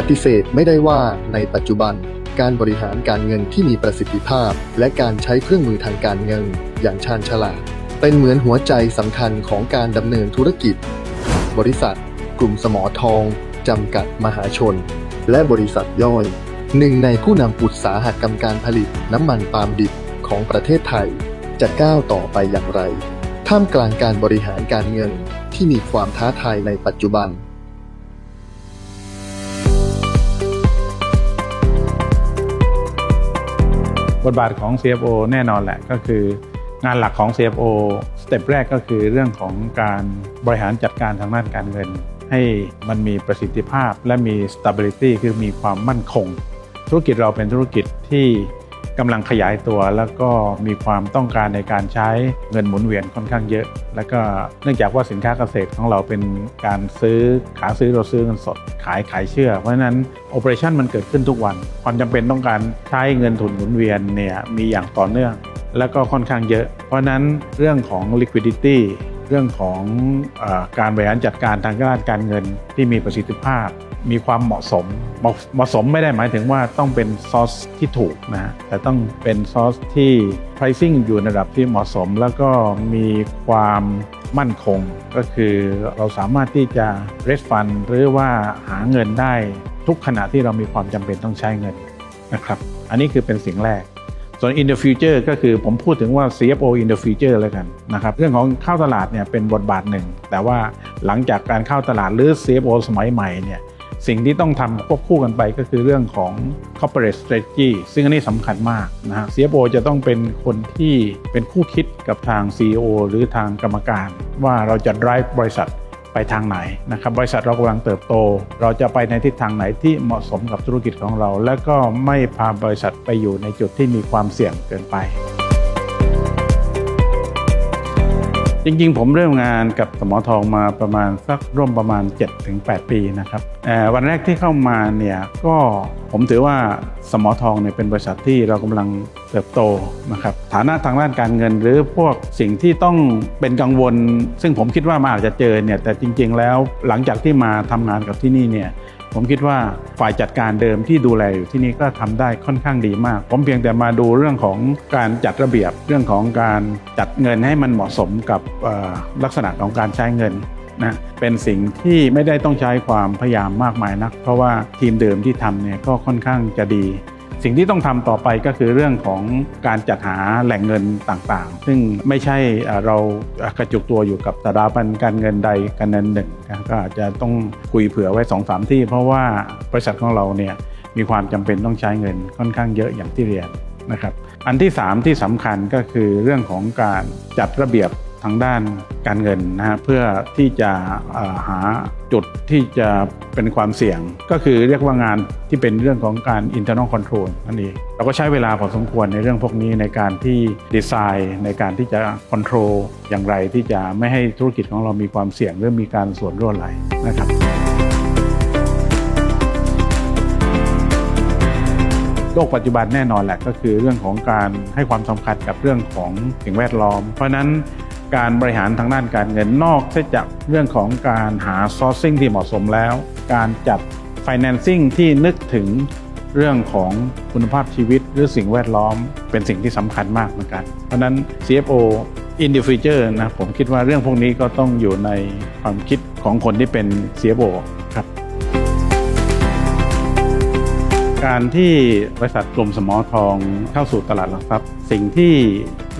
ปฏิเสธไม่ได้ว่าในปัจจุบัน การบริหารการเงินที่มีประสิทธิภาพ และการใช้เครื่องมือทางการเงิน อย่างชาญฉลาด เป็นเหมือนหัวใจสำคัญของการดำเนินธุรกิจ บริษัท กลุ่มสมอทองจำกัดมหาชน และบริษัทย่อย หนึ่งในผู้นำอุตสาหกรรมการผลิตน้ำมันปาล์มดิบของประเทศไทย จะก้าวต่อไปอย่างไร ท่ามกลางการบริหารการเงินที่มีความท้าทายในปัจจุบัน บทบาทของ CFO แน่นอนแหละก็คืองานหลักของ CFO สเต็ปแรกก็คือเรื่องของการบริหารจัดการทางด้านการเงิน ให้มันมีประสิทธิภาพและมี stability คือมีความมั่นคง ธุรกิจเราเป็นธุรกิจที่ กำลังขยายตัวแล้วก็มีความต้องการในการใช้เงินหมุนเวียนค่อนข้างเยอะ แล้วก็เนื่องจากว่าสินค้าเกษตรของเราเป็นการซื้อขาซื้อเราซื้อเงินสดขายขายเชื่อ เพราะฉะนั้นโอเปอเรชั่นมันเกิดขึ้นทุกวัน ความจำเป็นต้องการใช้เงินทุนหมุนเวียนเนี่ยมีอย่างต่อเนื่อง แล้วก็ค่อนข้างเยอะ เพราะนั้นเรื่องของ liquidity เรื่องของอการบริหารจัดการทางด้านการเงินที่มีประสิทธิภาพ มีความเหมาะสม เหมาะสมไม่ได้หมายถึงว่าต้องเป็นซอสที่ถูกนะฮะแต่ต้องเป็นซอสที่ pricing อยู่ในระดับที่เหมาะสม แล้วก็มีความมั่นคง ก็คือเราสามารถที่จะ raise fund หรือว่าหาเงินได้ทุกขณะที่เรามีความจำเป็นต้องใช้เงินนะครับ อันนี้คือเป็นสิ่งแรกส่วน in the future ก็คือผมพูดถึงว่า CFO in the future แล้วกันนะครับเรื่องของเข้าตลาดเนี่ยเป็นบทบาทหนึ่ง แต่ว่าหลังจากการเข้าตลาดหรือ CFO สมัยใหม่เนี่ย สิ่งที่ต้องทำควบคู่กันไปก็คือเรื่องของ corporate strategy ซึ่งอันนี้สำคัญมากนะฮะ CFO จะต้องเป็นคนที่เป็นคู่คิดกับทาง CEO หรือทางกรรมการ ว่าเราจะ drive บริษัทไปทางไหนนะครับบริษัทเรากำลังเติบโต เราจะไปในทิศทางไหนที่เหมาะสมกับธุรกิจของเรา และก็ไม่พาบริษัทไปอยู่ในจุดที่มีความเสี่ยงเกินไป จริงๆ ผมเริ่มงานกับสมอทองมาประมาณสักร่วมประมาณ 7-8 ปีนะครับวันแรกที่เข้ามาเนี่ยก็ผมถือว่าสมอทองเนี่ยเป็นบริษัทที่เรากำลังเติบโตนะครับฐานะทางด้านการเงิน หรือพวกสิ่งที่ต้องเป็นกังวล ซึ่งผมคิดว่ามาอาจจะเจอเนี่ยแต่จริง ๆ แล้วหลังจากที่มาทำงานกับที่นี่เนี่ย ผมคิดว่าฝ่ายจัดการเดิมที่ดูแลอยู่ที่นี่ก็ทำได้ค่อนข้างดีมาก ผมเพียงแต่มาดูเรื่องของการจัดระเบียบเรื่องของการจัดเงินให้มันเหมาะสมกับลักษณะของการใช้เงินนะเป็นสิ่งที่ไม่ได้ต้องใช้ความพยายามมากมายนัก เพราะว่าทีมเดิมที่ทำเนี่ยก็ค่อนข้างจะดี สิ่งที่ต้องทำต่อไปก็คือเรื่องของการจัดหาแหล่งเงินต่างๆ ซึ่งไม่ใช่เรากระจุกตัวอยู่กับสถาบันการเงินใดการเงินหนึ่งก็อาจจะต้องคุยเผื่อไว้2อสามที่ เพราะว่าบริษัทของเราเนี่ยมีความจำเป็นต้องใช้เงินค่อนข้างเยอะอย่างที่เรียนนะครับ อันที่ 3 ที่สำคัญก็คือเรื่องของการจัดระเบียบ ทางด้านการเงินนะฮะเพื่อที่จะหาจุดที่จะเป็นความเสี่ยง ก็คือเรียกว่างานที่เป็นเรื่องของการ internal control นั่นเองเราก็ใช้เวลาพอสมควรในเรื่องพวกนี้ในการที่ดีไซน์ในการที่จะ control อย่างไรที่จะไม่ให้ธุรกิจของเรามีความเสี่ยงหรือมีการส่วนร่วไหลนะครับโลกปัจจุบันแน่นอนแหละก็คือเรื่องของการให้ความสำคัญกับเรื่องของสิ่งแวดล้อม เพราะฉะนั้น การบริหารทางด้านการเงินนอกจากเรื่องของการหา sourcing ที่เหมาะสมแล้ว การจัด financing ที่นึกถึงเรื่องของคุณภาพชีวิตหรือสิ่งแวดล้อมเป็นสิ่งที่สำคัญมากเหมือนกัน เพราะฉะนั้น CFO in the future นะผมคิดว่าเรื่องพวกนี้ก็ต้องอยู่ในความคิดของคนที่เป็น CFO ครับ การที่บริษัทกลุ่มสมอทองเข้าสู่ตลาดหลักทรัพย์ สิ่งที่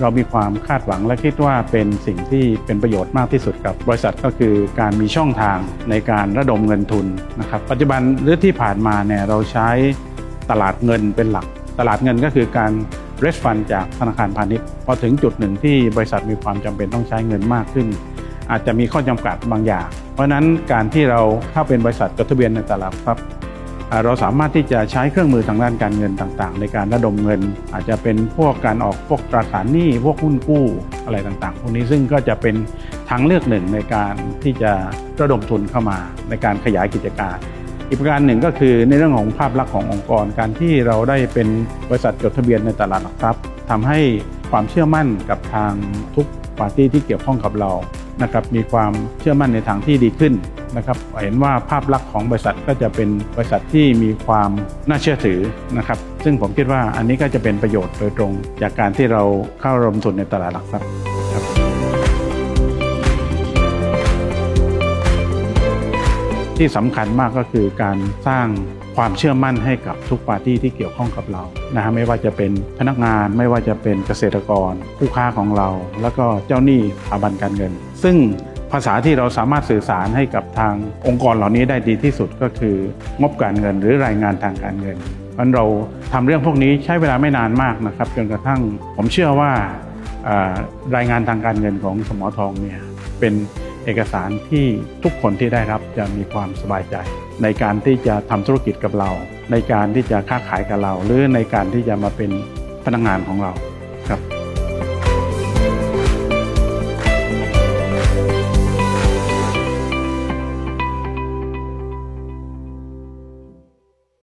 เรามีความคาดหวังและคิดว่าเป็นสิ่งที่เป็นประโยชน์มากที่สุดกับบริษัทก็คือการมีช่องทางในการระดมเงินทุนนะครับปัจจุบันหรือที่ผ่านมาเนี่ยเราใช้ตลาดเงินเป็นหลัก ตลาดเงินก็คือการ r e s fund จากธนาคารพาณิชย์พอถึงจุดหนึ่งที่บริษัทมีความจำเป็นต้องใช้เงินมากขึ้น อาจจะมีข้อจำกัดบางอย่าง เพราะนั้นการที่เราเข้าเป็นบริษัทจดทะเบียนในตลาดทรัพย์ เราสามารถที่จะใช้เครื่องมือทางด้านการเงินต่างๆ ในการระดมเงิน อาจจะเป็นพวกการออกพวกตราสารหนี้พวกหุ้นกู้อะไรต่างๆ พวกนี้ซึ่งก็จะเป็นทางเลือกหนึ่งในการที่จะระดมทุนเข้ามาในการขยายกิจการอีกประการหนึ่งก็คือในเรื่องของภาพลักษณ์ขององค์กร การที่เราได้เป็นบริษัทจดทะเบียนในตลาดหลักทรัพย์ทำให้ความเชื่อมั่นกับทางทุกปาร์ตี้ที่เกี่ยวข้องกับเรา นะครับมีความเชื่อมั่นในทางที่ดีขึ้นนะครับเห็นว่าภาพลักษณ์ของบริษัทก็จะเป็นบริษัทที่มีความน่าเชื่อถือนะครับซึ่งผมคิดว่าอันนี้ก็จะเป็นประโยชน์โดยตรง จากการที่เราเข้าลงทุนในตลาดหลักทรัพย์ ที่สำคัญมากก็คือการสร้างความเชื่อมั่นให้กับทุกปาร์ตี้ที่เกี่ยวข้องกับเรานะฮะไม่ว่าจะเป็นพนักงาน ไม่ว่าจะเป็นเกษตรกร ผู้ค้าของเรา แล้วก็เจ้าหนี้สถาบันการเงิน ซึ่งภาษาที่เราสามารถสื่อสารให้กับทางองค์กรเหล่านี้ได้ดีที่สุดก็คืองบการเงินหรือรายงานทางการเงินเพราะฉะนั้นเราทำเรื่องพวกนี้ใช้เวลาไม่นานมากนะครับจนกระทั่งผมเชื่อว่ารายงานทางการเงินของสมอทองเนี่ยเป็น เอกสารที่ทุกคนที่ได้รับจะมีความสบายใจ ในการที่จะทำธุรกิจกับเรา ในการที่จะค้าขายกับเรา หรือในการที่จะมาเป็นพนักงานของเราครับ